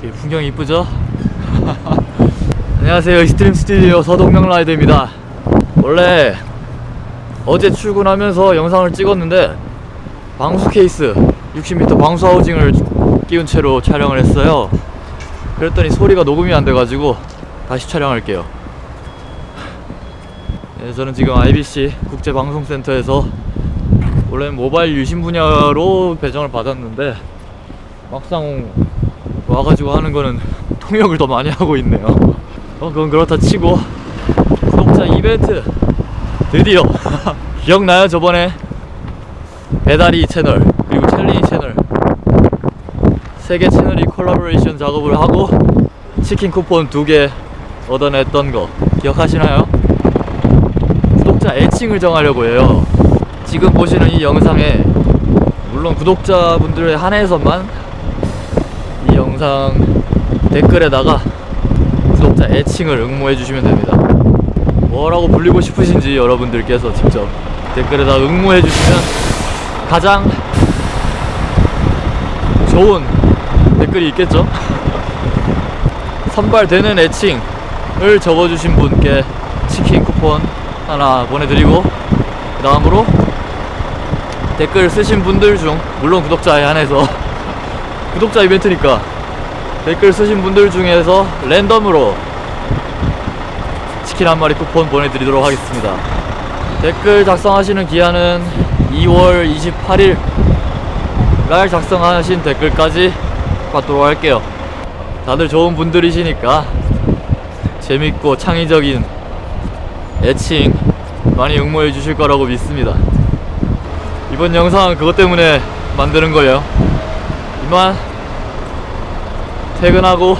되게 풍경이 이쁘죠? 안녕하세요. 익스트림 스튜디오 서동명 라이더입니다. 원래 어제 출근하면서 영상을 찍었는데 방수 케이스 60m 방수 하우징을 끼운 채로 촬영을 했어요. 그랬더니 소리가 녹음이 안 돼가지고 다시 촬영할게요. 네, 저는 지금 IBC 국제방송센터에서 원래 모바일 유심 분야로 배정을 받았는데 막상 와가지고 하는 거는 통역을 더 많이 하고 있네요. 어, 그건 그렇다 치고 구독자 이벤트 드디어 기억나요? 저번에 배달이 채널 그리고 챌린지 채널 세 개 채널이 콜라보레이션 작업을 하고 치킨 쿠폰 두 개 얻어냈던 거 기억하시나요? 구독자 애칭을 정하려고 해요. 지금 보시는 이 영상에 물론 구독자분들에 한해서만 이 영상 댓글에다가 구독자 애칭을 응모해 주시면 됩니다. 뭐라고 불리고 싶으신지 여러분들께서 직접 댓글에다 응모해 주시면 가장 좋은 댓글이 있겠죠? 선발되는 애칭을 적어주신 분께 치킨 쿠폰 하나 보내드리고 그 다음으로 댓글 쓰신 분들 중 물론 구독자에 한해서 구독자 이벤트니까 댓글 쓰신 분들 중에서 랜덤으로 치킨 한 마리 쿠폰 보내드리도록 하겠습니다. 댓글 작성하시는 기한은 2월 28일 날 작성하신 댓글까지 받도록 할게요. 다들 좋은 분들이시니까 재밌고 창의적인 애칭 많이 응모해 주실 거라고 믿습니다. 이번 영상은 그것 때문에 만드는 거예요. 이만 퇴근하고